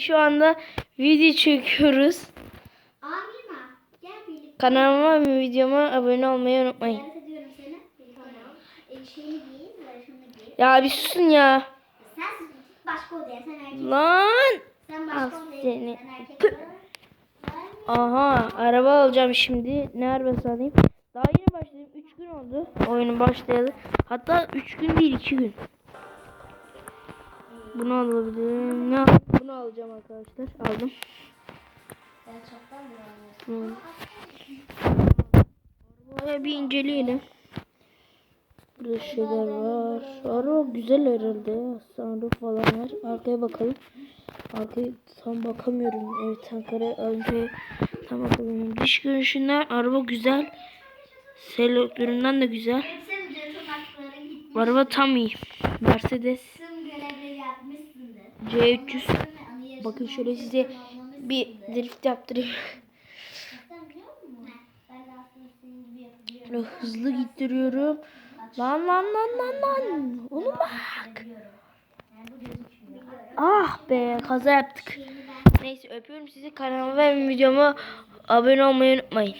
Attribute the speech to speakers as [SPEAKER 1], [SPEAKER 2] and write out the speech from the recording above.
[SPEAKER 1] Şu anda video çekiyoruz. Kanalıma ve videoma abone olmayı unutmayın.
[SPEAKER 2] E.
[SPEAKER 1] Ya bir susun ya.
[SPEAKER 2] Sen başka odaya, sen erkek.
[SPEAKER 1] Lan.
[SPEAKER 2] Sen
[SPEAKER 1] Al
[SPEAKER 2] başka odaya,
[SPEAKER 1] seni.
[SPEAKER 2] sen erkek.
[SPEAKER 1] Püh.
[SPEAKER 2] odaya.
[SPEAKER 1] Aha araba alacağım şimdi. Ne arabası alayım? Daha yeni başladım. 3 gün oldu. Oyunu başlayalı. Hatta 3 gün değil 2 gün. Bunu alabilirim. Ne? Bunu alacağım arkadaşlar. Aldım.
[SPEAKER 2] Ben çoktan bir
[SPEAKER 1] Hı. Arabaya bir inceleyelim. Burada şeyler var. Araba güzel herhalde ya. Falan var. Arkaya bakalım. Arkaya tam bakamıyorum. Evet Ankara önce tam bakamıyorum. Dış görünüşünden araba güzel. Selektöründen de güzel. Araba tam iyi. Mercedes. C300.
[SPEAKER 2] Anı yaşını
[SPEAKER 1] Bakın şöyle size bir drift yaptırayım. Hızlı gittiriyorum. Lan lan lan lan lan. Oğlum bak. Ah be kaza yaptık. Neyse öpüyorum sizi. Kanalıma ve videoma abone olmayı unutmayın.